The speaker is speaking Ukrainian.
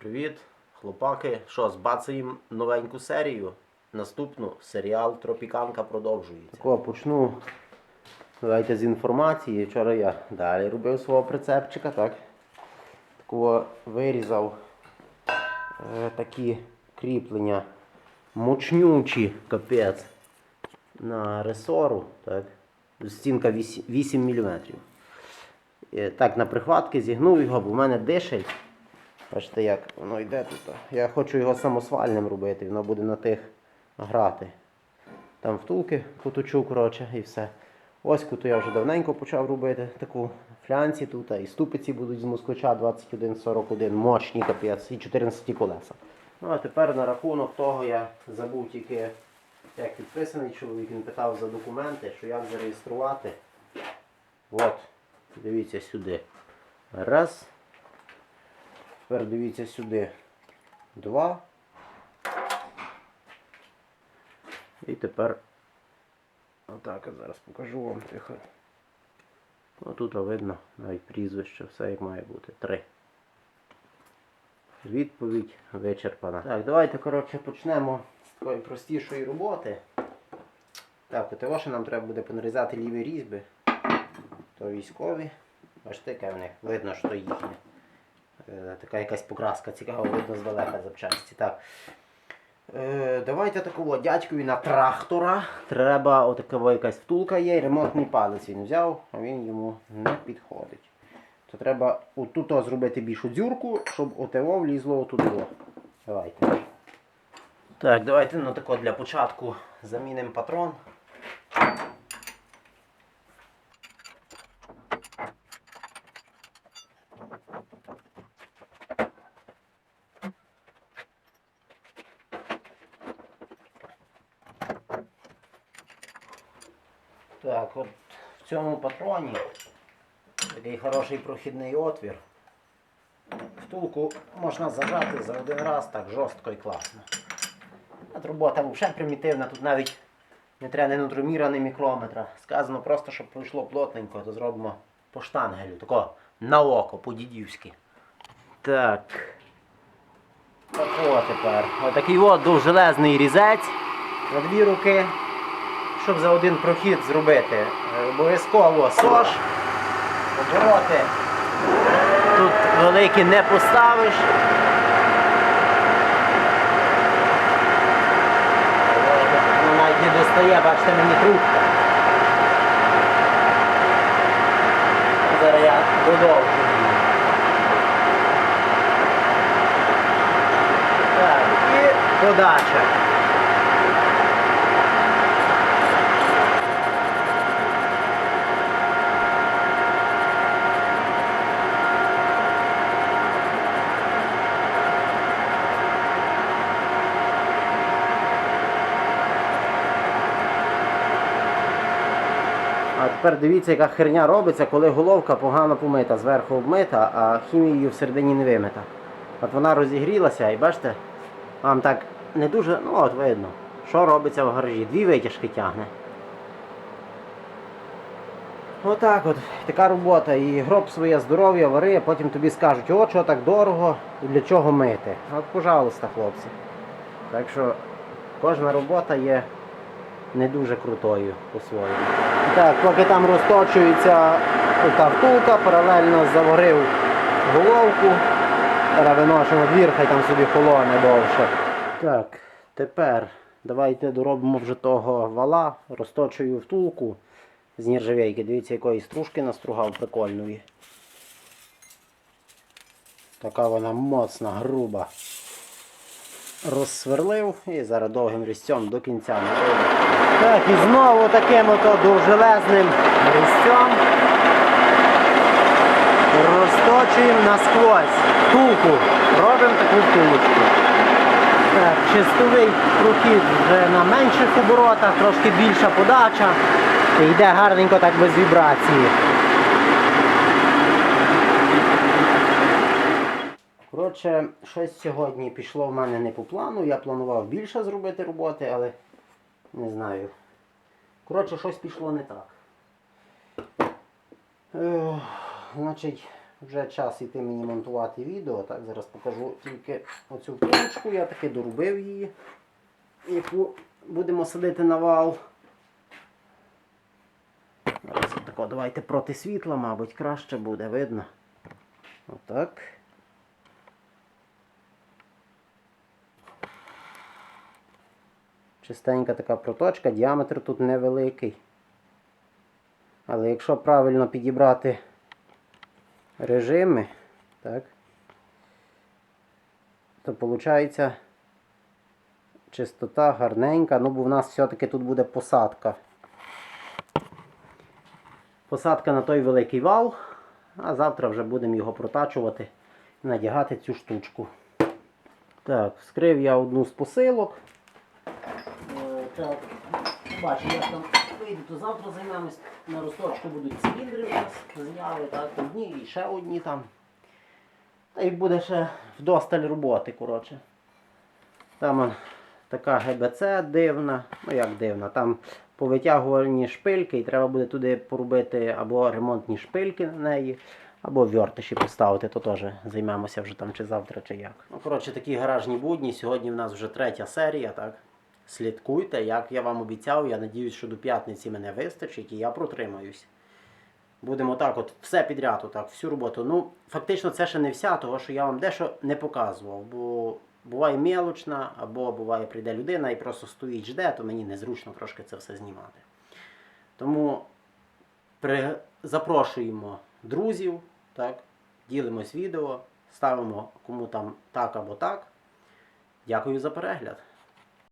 Привіт, хлопаки. Що, збацаємо новеньку серію? Наступну серіал Тропіканка продовжується. Такого почну. Давайте з інформації. Вчора я далі робив свого прицепчика, так? Такого вирізав е, такі кріплення мочнючі, капець, на ресору, так? Стінка 8, 8 мм. Е, Так, на прихватки зігнув його, бо в мене дишель. Бачите, як воно йде тут. Я хочу його самосвальним робити, воно буде на тих грати. Там втулки поточу, коротше, і все. Ось куту я вже давненько почав робити таку флянці тут, і ступиці будуть з москвича 2141, мощні капець, і 14 колеса. Ну а тепер на рахунок того я забув тільки, як підписаний чоловік, він питав за документи, що як зареєструвати. От, дивіться сюди. Раз. Тепер дивіться сюди. Два. І тепер отак я зараз покажу вам тихо. Отут видно навіть прізвище, все як має бути. Три. Відповідь вичерпана. Так, давайте, коротше, почнемо з такої простішої роботи. Так, от того, що нам треба буде понарізати ліві різьби. То військові. Бачите, яке в них видно, що їхнє. Така якась покраска цікава, видно здалека запчасті. Так. Е, давайте такого дядькові на трактора. Треба отакова якась втулка є, ремонтний палець він взяв, а він йому не підходить. То треба отут зробити більшу дзюрку, щоб ОТО влізло отут. Давайте. Так, давайте ну, тако для початку замінимо патрон. Так, от в цьому патроні такий хороший прохідний отвір. Втулку можна зажати за один раз так жорстко і класно. От робота взагалі примітивна, тут навіть не треба не нутроміра, ні мікрометра. Сказано просто, щоб пройшло плотненько, то зробимо по штангелю, тако на око, по-дідівськи. Так. Так о тепер. Отакий от довжелезний різець на дві руки щоб за один прохід зробити. Е, Обов'язково сош, обороти. Тут великі не поставиш. Ну, навіть не достає, бачите, мені трубка. Зараз я продовжу. Так, і подача. Тепер дивіться, яка херня робиться, коли головка погано помита, зверху обмита, а хімією всередині не вимита. От вона розігрілася і бачите, вам так не дуже, ну от видно, що робиться в гаражі. Дві витяжки тягне. Отак от, така робота. І гроб своє здоров'я, вари, а потім тобі скажуть, о, що так дорого і для чого мити. От, пожалуйста, хлопці. Так що кожна робота є не дуже крутою по-своєму. Так, поки там розточується та втулка, паралельно заварив головку. Зараз виношу на двір, хай там собі холоне довше. Так, тепер давайте доробимо вже того вала, розточую втулку з нержавейки. Дивіться, якої стружки настругав прикольної. Така вона моцна, груба. Розсверлив і зараз довгим різцем до кінця Так, і знову таким ото довжелезним різцем розточуємо насквозь втулку. Робимо таку втулочку. Так, чистовий прохід вже на менших оборотах, трошки більша подача. Йде гарненько так без вібрації. Коротше, щось сьогодні пішло в мене не по плану. Я планував більше зробити роботи, але не знаю. Коротше, щось пішло не так. Е, значить, вже час іти мені монтувати відео. Так, зараз покажу тільки оцю полочку, я таки доробив її, яку будемо садити на вал. Зараз отако, давайте проти світла, мабуть, краще буде видно. Отак. Чистенька така проточка, діаметр тут невеликий. Але якщо правильно підібрати режими, так, то виходить чистота гарненька. Ну, бо в нас все-таки тут буде посадка. Посадка на той великий вал, а завтра вже будемо його протачувати і надягати цю штучку. Так, вскрив я одну з посилок. Так, бачу, як там вийде, то завтра займемось. На росточку будуть циліндри у нас зняли, так, одні і ще одні там. Та й буде ще вдосталь роботи, коротше. Там така ГБЦ дивна, ну як дивна, там повитягувані шпильки і треба буде туди поробити або ремонтні шпильки на неї, або вертиші поставити, то теж займемося вже там чи завтра, чи як. Ну, коротше, такі гаражні будні. Сьогодні в нас вже третя серія, так? Слідкуйте, як я вам обіцяв, я надіюсь, що до п'ятниці мене вистачить і я протримаюсь. Будемо так, от все підряд, отак, всю роботу. Ну, фактично, це ще не вся, того що я вам дещо не показував. Бо буває мелочна, або буває прийде людина і просто стоїть, жде, то мені незручно трошки це все знімати. Тому при... запрошуємо друзів, так, ділимось відео, ставимо кому там так або так. Дякую за перегляд.